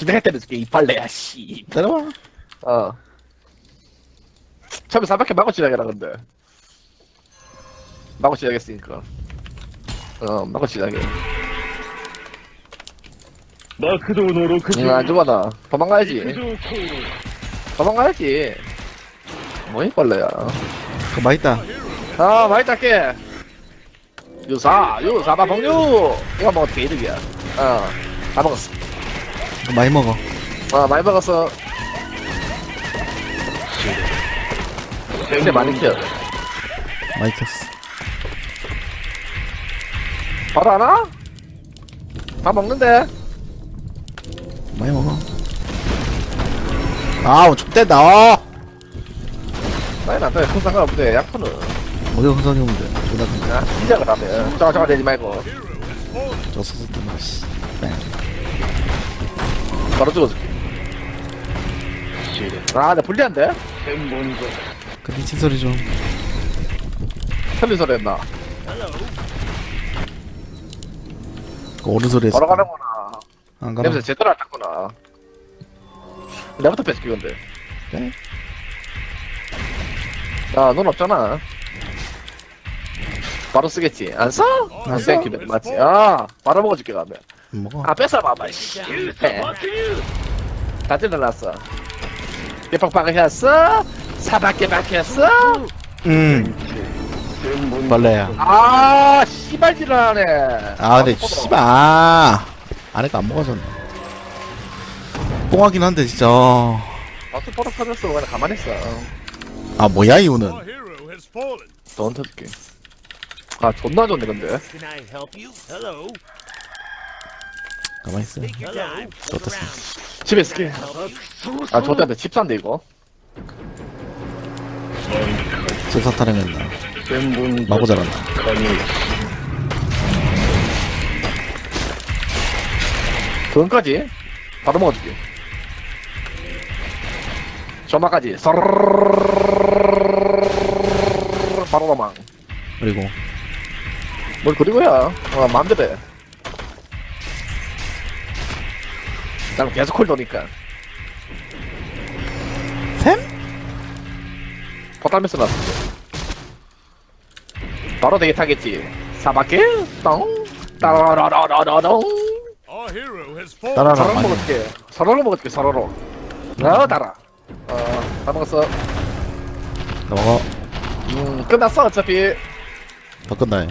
기다렸다면서 이빨래야 씨. 때려봐. 어. 처음에 300개 막고 지나가라 근데. 막고 지나겠으니까. 어 막고 지나게. 마크도 노로 그냥 안 좋아다. 도망가야지. 도망가야지. 뭐 이빨래야. 그 맛있다. 아 많이 닦게. 유사 유사 마법류. 이거 뭐 어떻게 이득이야. 어다 먹었어. 뭐 많이 먹어. 와 많이 박았어 진짜 많이 키워 많이 켰어. 바로 하나? 다 먹는데 많이 먹어. 아우, 족대다. 나이는 안 따요 큰 상관없는데 약혼은 어디 흥선이 오면 돼. 보다 그냥 아, 시작을 하면 저거 저거 되지 말고 저 서서 뜨나, 씨. 네. 바로 찍어줄게. 아, 나 불리한데? 그 미친 소리 좀. 틀린 소리 했나? 그 어른 소리 했어. 걸어가는구나. 안 가라. 냄새 제대로 안 탔구나. 내부터 뺏을게, 근데. 네? 야, 넌 없잖아. 바로 쓰겠지. 안 써? 안 써? 맞지? 아, 바로 먹어줄게, 가면. 먹어. 아 뺏어봐봐 씨. 다 뜯어놨어 대박 박혔어 사밖에 박혔어 음. 벌레야. 아 씨발질 하네 아 근데 아, 씨발 아래가 안 먹어졌네. 뽕하긴 한데 진짜. 버스 포로 터졌어 그냥 가만히 있어 아 뭐야 이유는. 너한테 줄게 아 존나 좋네 근데 가만히 있어. 집에 있을게. 아, 저한테 집 산대, 이거. 집사 타령했나. 마구 잘한다. 돈까지 바로 먹어줄게. 점화까지 바로 넘어. 그리고 뭘 그리고야. 어, 마음대로 해. 난 계속 콜 도니까. 샘? 포탈미스 났어. 바로 되게 타겠지. 사바케 똥 따라라라라라동. 따라라. 서로 먹을게. 서로로 먹을게 서로로. 나 따라. 어다 먹었어. 넘어가. 음 끝났어 어차피. 더 끝나요.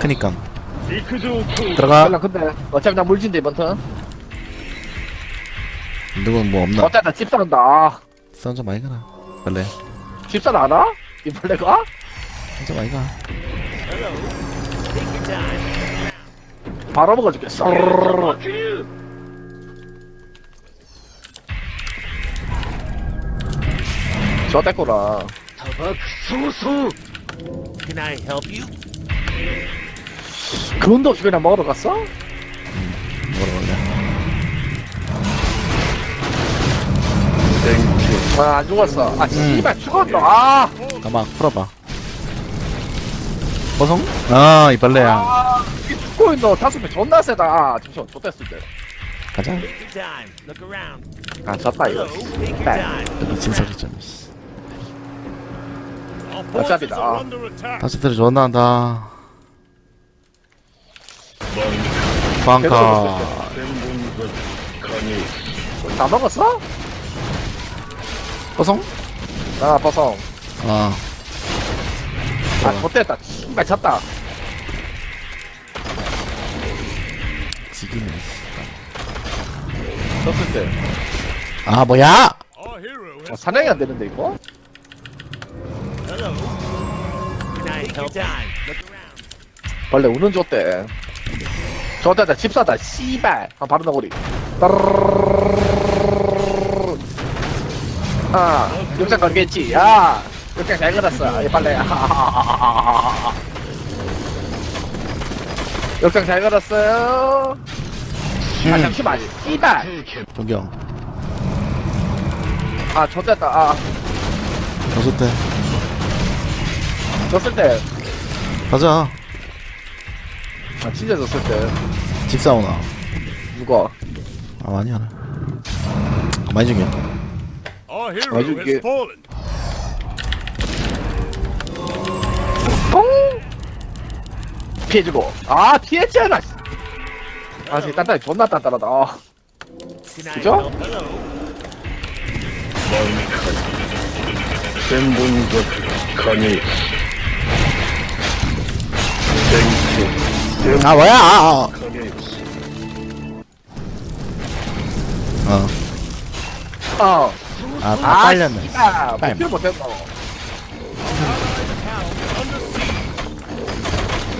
크니까 들어가. 근데 어차피 나 물진데 이번 턴. 누군 뭐 없나? 어쨌든 집사한다. 아, 썬좀 많이 가라. 벌레. 집사 나나? 이 벌레가? 썬좀 많이 가. 바로 먹어주겠어. 저 때거라. 그건도 없이 그냥 먹으러 갔어? 아, 안 죽었어. 아, 음. 씨발, 죽었어. 아, 가만 풀어봐 보성? 아이 벌레야 아, 이게 죽고 있노. 다섯 배 존나 세다. 아, 잠시만, 좆됐을 때. 가자 Take your time. Look around. 아, 졌다, Hello. 이거. Take your time. 미친 소리 좀 씨. Our 아, portals are under attack. 다시들 존나한다 방카 다 먹었어? 어성? 아 버성 아 아 못됐다. 신발 찼다. 지기네 쳤을 때 아 뭐야? 어, 사냥이 안 되는데 이거? 벌레 우는 줬대. 저자자 집사다. 씨발. 아 바로 나고리. 따르르르. 아, 영상 걸겠지. 야, 영상 잘 걸었어. 빨래. 아, 영상 잘 걸었어요. 아, 잠시만. 씨발. 저기요 아, 젖됐다. 아, 다섯 때. 졌을 때. 가자 아, 진짜 졌을 때. 집사오나 누가? 아 많이 하나 아, 많이 중이야 Our hero 아주 has 이게- fallen. 뽕! 피해주고. 아, 피했잖아. 씨. 아, 쟤 단단히 존나 단단하다. 아, 그죠? 전문적 강의. 아 뭐야 아, 아. 강의. 어. 어. 아, 다 아, 빨렸네. 씨발. 빨리. 피를 못했어.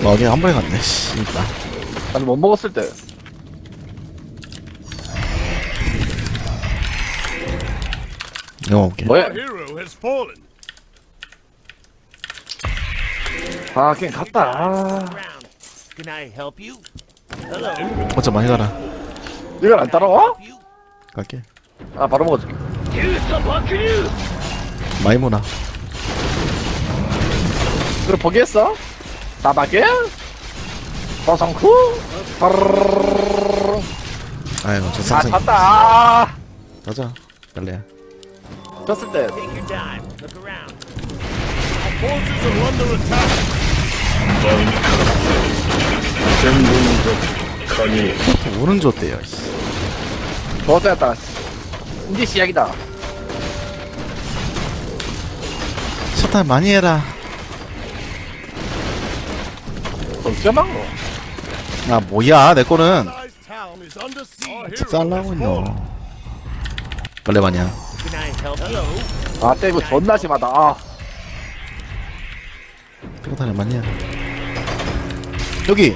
먹이 한 번에 갔네, 씨. 나는 못 먹었을 때. 이거 먹을게. 뭐야? Our hero has fallen. 아, 그냥 갔다. 아, Around. Can I help you? Hello. 어차 많이 가라. 이걸 안 따라와? 갈게. 아, 바로 먹어줄 무나. 그걸 포기했어? 나밖에? 버성쿠? 아이고, 저 아, 상승. 졌다. 아, 가자. 빨리. 졌을 때. 오른쪽 대요, 씨. 좋았다. 이제 시작이다. 셔탈 많이 해라. 걱정만 거. 아, 뭐야, 내 거는. 잘라고 있노. help? Hello. 아, 때 이거 존나 심하다. 아, 피고탄을 많이 해라. 여기.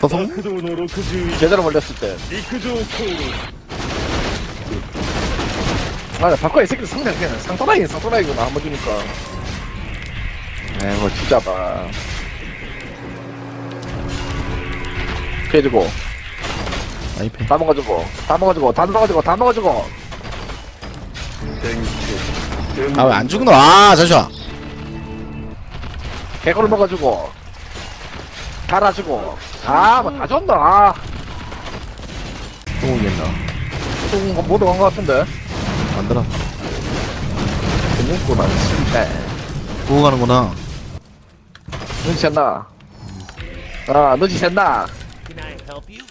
더성? 제대로 몰렸을 때. 아, 바꿔야 이 새끼들 상장 그냥 상토라이 상토라이구나 한번 주니까. 에이, 네, 뭐 진짜 봐. 피해주고, 아이패 다 먹어주고, 다 먹어주고, 다 먹어주고, 다 먹어주고. 아왜 안 죽노? 아 잠시만 개거를 먹어주고. 달아주고. 아, 뭐다 줬나? 아, 또 오겠나? 또 모두 간거 같은데. 안 들어. 재밌구나, 진짜. 보고 가는구나. 눈치 챘나? 아, 눈치 챘나? Can I help you?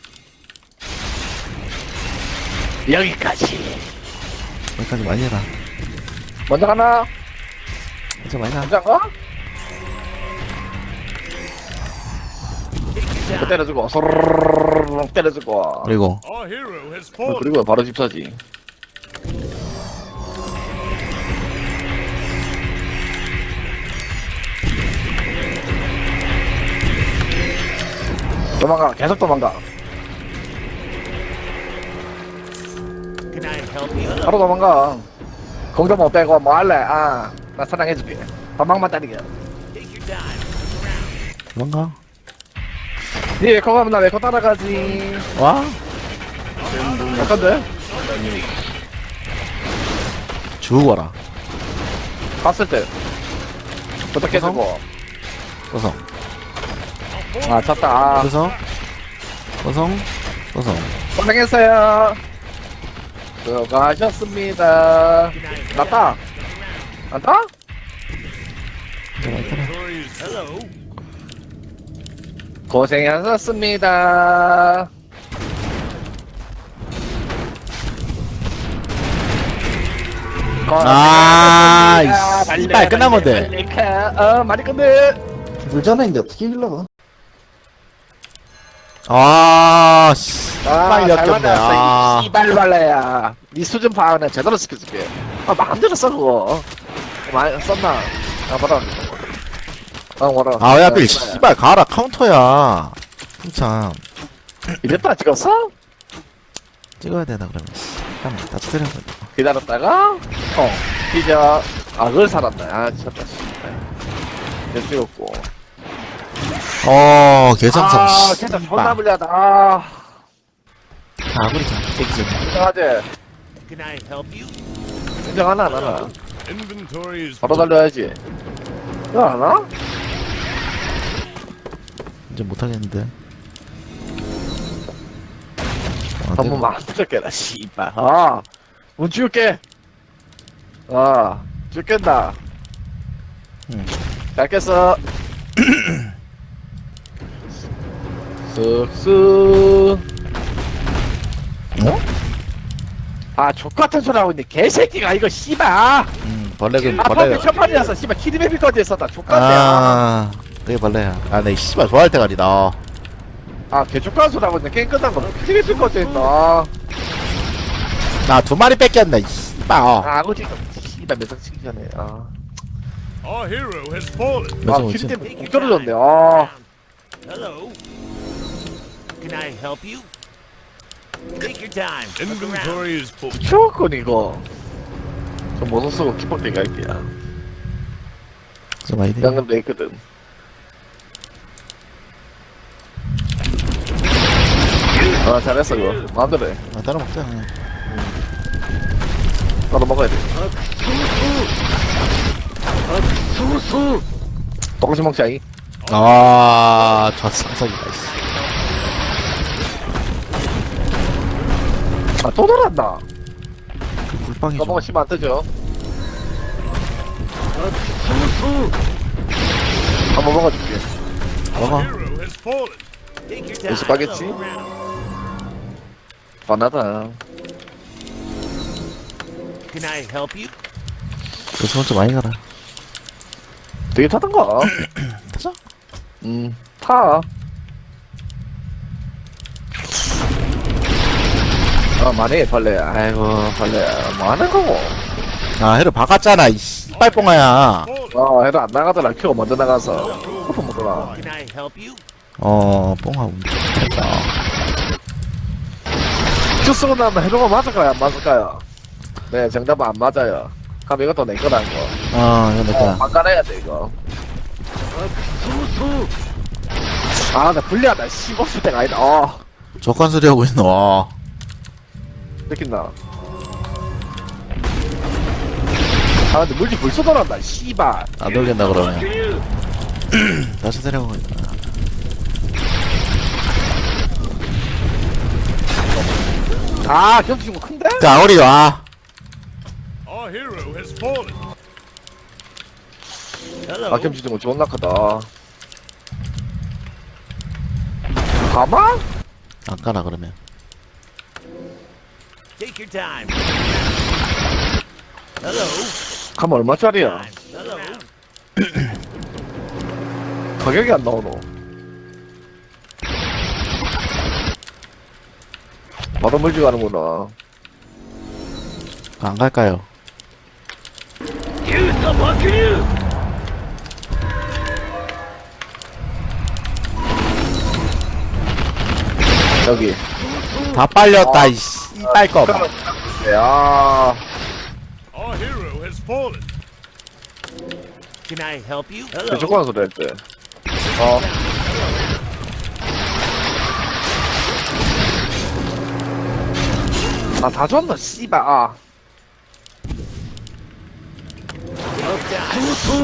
여기까지. 여기까지 많이 해라. 먼저 가나? 진짜 많이 가. 먼저 가? 그 time. 때려주고, 소르르르르 때려주고. 그리고, Our hero has 어, fallen. 그리고 바로 집사지. 도망가, 계속 도망가. Can I help you? Hello. 바로 도망가. 공도 못 빼고 뭐 할래? 아, 나 사랑해줄게. 도망만 따리게. Take your time. Look around. 도망가. 니 외코 가면 나 외코 따라가지. 와? 어떤데? 죽어라. 봤을 때. 부탁해주고. 도성. 아, 졌다. 아, 도성. 도성. 도성. 고생했어요. 수고하셨습니다. 났다. 타라. Victorious. Hello. 고생하셨습니다. 아. 이 씨발, 끝난 건데. 어, 많이 끝내. 물잖아 인데 어떻게 이길러? 아, 씨. 아, 빨리 잘 역겹네. 만났어, 아. 이 씨발 발라야. 니 수준 파악은 제대로 시켜줄게. 아, 마음대로 써, 그거. 많이 썼나? 아, 봐라. 아, 봐라. 아, 왜 하필, 씨발, 가라, 카운터야. 참. 이랬다 찍었어? 찍어야 되나, 그러면. 잠깐만, 다 때려. 기다렸다가, 어, 피자, 아, 그걸 살았네. 아, 진짜, 씨발. 이제 찍었고. 어, 개장성, 아, 씨. 진짜 존나 불리하다. 아, 가버리자. 깨기전. 인정하지? Can I help you? 인정하나, 안 하나? Inventory is 바로 달려야지. 이거 안 하나? 이제 못하겠는데. 한번 만들어게라 씨발. 아문 줄게. 아 줄겠다. 응. 잘 깼어. 쓱쓱. 어? 아 족같은 소리 하고 있네. 개새끼가 이거 씨발. 음 벌레긴 아 벌레 첫판이라서 씨발 키리베비까지 했었다 족같네. 아, 아 그게 벌레야 아내 씨발 좋아할 때가 아니다 아 소리 하고 있네 게임 끝난 거 키리베비까지 했다 나두 마리 뺏겼네 이 씨발 아아 아버지 씨발 몇장 치기 전에 아, Our hero has fallen. 아? 때문에 공 떨어졌네. 아 Hello. Can I help you? Take your time. Look around. Inventory is full. 추억권 이거 좀 못쓰고 키보드 갈게요 좀 아이디 방금 돼 있거든 아 잘했어 이거 마음대로 해 아 따라 먹자 그냥. 나도 먹어야 돼 똑같이 먹자 이 아 저 상석이다 씨. 아또 돌았나 그너좀 먹으시면 안 되죠 한번 먹어줄게 먹어. Take your time. 스파게티? 바나다. Can I help you? 요즘은 좀 많이 가라. 되게 타던가? 타자. 음 타. 아 만해 벌레 아이고 벌레 뭐 하는 거고? 아 해를 박았잖아 이 씨발 뽕아야. Fallen. 아 해도 안 나가더라. 큐가 먼저 나가서. 커프 먹더라 Can I help you? 어 뽕아 움직였다 큐 쓰고 나면 해로가 맞을까요 안 맞을까요 네 정답은 안 맞아요. 그럼 이것도 내 거라는 거. 어 이거 내 어, 거야. 반가해야 돼 이거. 아 나 불리하다. 씹었을 때가 아니다. 어 적관 소리 하고 있노. 어. 느낀다. 아 근데 물질 돌았다 씨발. 안 돌린다 그러면. 다시 데려가고 있다 아 경치 중거 큰데? 자 우리 와 Our hero has fallen. Hello. 아 경치 중거 존나 크다 가마? 안 가라 그러면 Take your time. Hello. 가마 얼마짜리야? Hello. 가격이 안 나오노 바로 물질 가는구나 안 갈까요 여기 다 빨렸다 이 씨발 거야 Our hero has fallen. Can I help you? Hello. 대조관 소리 할 때 어 아, 다 줬나, 씨발, 아.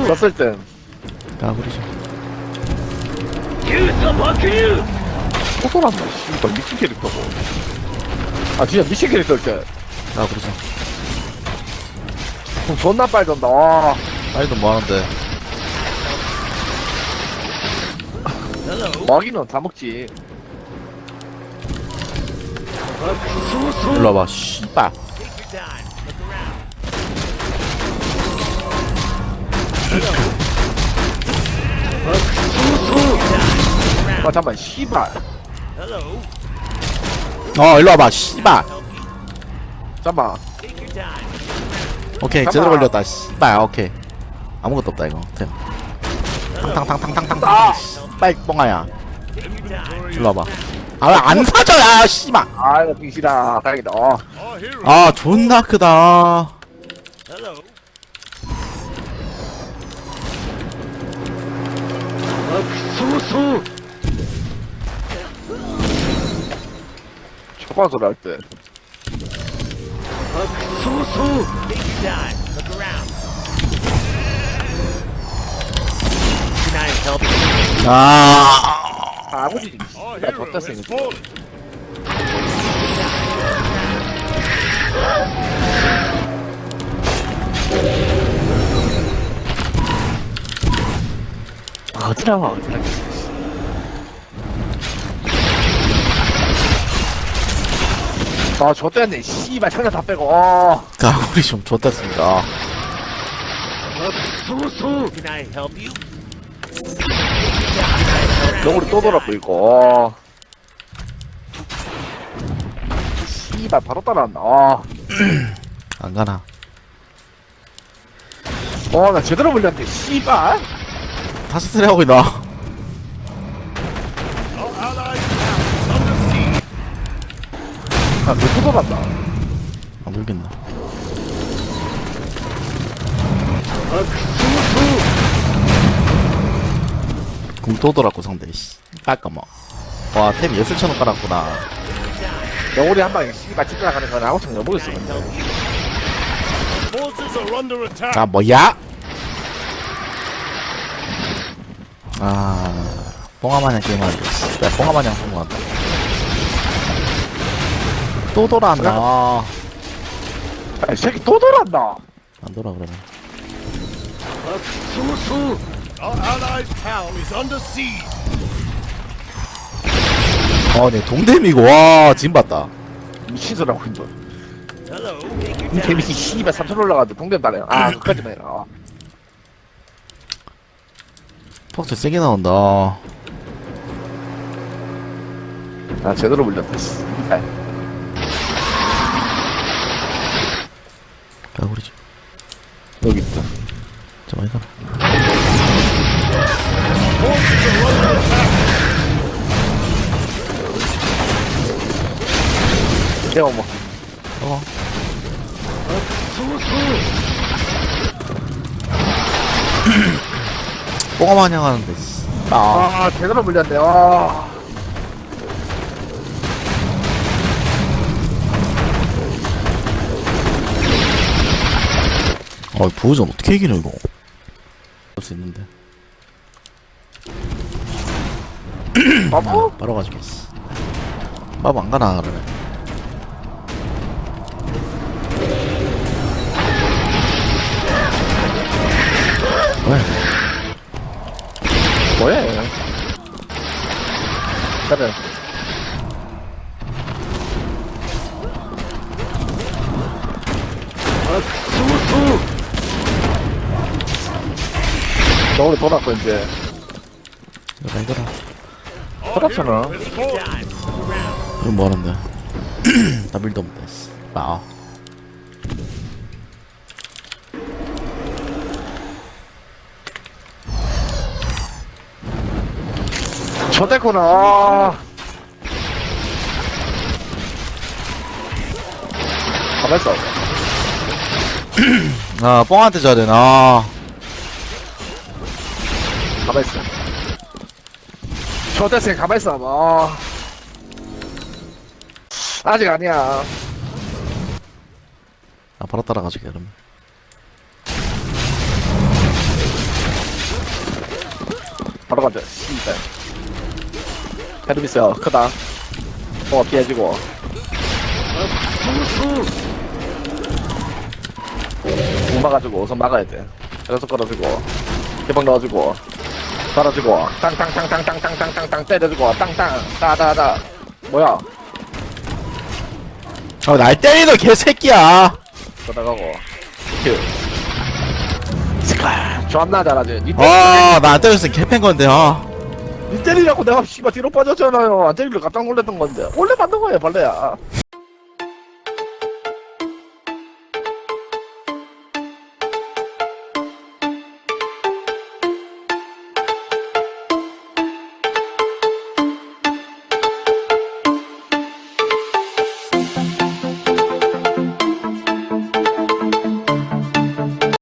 썼을 땐. 좀 호소란다, 씨발, 미친 캐릭터고. 아, 진짜 미친. 아 우리 좀 그럼 존나 빨리 돈다, 와. 빨리도 뭐하는데. 먹이는 다 먹지. 일로 와봐 씨발 around. 아, 잠깐만, 씨발. 어 일로 와봐 씨발? 잠깐만. 오케이 잠깐만. 제대로 걸렸다 씨발 오케이 아무것도 없다 이거 템. 탕탕탕탕탕탕 아! 씨발 time. 일로 와봐 아 왜 안 사져 야 씨발 아, 이거 빙시다. 다행이다. 어. 아 존나 크다 Hello. 초반 소리 할 때. Take your time. Look around. Can I help you? 아 바보지. 나 졌다 으니까 어디라고 어디라 아, 졌다 했네. 씨발, 상자 다 빼고. 어. 가구리 좀 줬다 쓰니까. Can I help you? 너구리 또 돌았고 이거 어. 씨발 바로 따라왔나 아. 안 가나 어 나 제대로 물렸는데 씨발 다시 쓰레 하고 있나 siege. 아왜또 돌았나 안 물겠나 궁또 돌았고 상대. 씨. 깔까마 와템 예술 천원 깔았구나. 너구리 한 방에 씨발 찢어 나가는 건 아무 상관 모르겠어 attack. 아 뭐야? 아 뽕아 마냥 게임하는데 씨, 나 뽕아 마냥 성공한다. 또 돌아왔나? 아, 이 새끼 또 돌았나? 안 돌아 그러면 Our allied town is under siege. 어네 동댐이고. 와 지금 봤다. 미친 소리 하고 있는 Hello. 이 time. 데미지 씨발 3천 올라가도 동전 따네. 아 그까지만 해라. 폭스 세게 나온다. 아 제대로 물렸다 씨발 가구리 좀 여기 있다. 저 많이 가라 내가 뭐어 뽕아마냥 하는데 씨. 아 아, 제대로 물렸네. 아. 어, 부호전 어떻게 이기는 이거? 볼수 있는데. 바보? 바로 가지겠어. 바보 안 가나 그러네. 왜? 뭐야? 얘. 그래. 너우리 돌았고 이제 이거라 이거라. Around. 그럼 뭐 하는데? 나 밀도 없네. 씨. 아. 저됐구나. 아. 가만 있어. 아, 뽕한테 져야 되나? 가만 있어. 저됐으니 가만 있어. 뭐. 아직 아니야. 아, 바로 따라가지게 그러면. 바로 가자. 씨발. 헤르미스 크다. 어 피해지고. 공 막아주고 우선 막아야 돼. 계속 걸어주고 개방 넣어주고 걸어주고 땅땅땅땅땅땅땅땅 때려주고 땅땅. 따다다. 뭐야? 아, 날 때리는 개새끼야! 들어가고. 큐 스카 존나 잘하지. 니 아, 나안 때렸으면 개팬 건데, 아. 니 때리려고 내가 씨발 뒤로 빠졌잖아요. 안 때리려 깜짝 놀랐던 건데. 원래 만든 거야 벌레야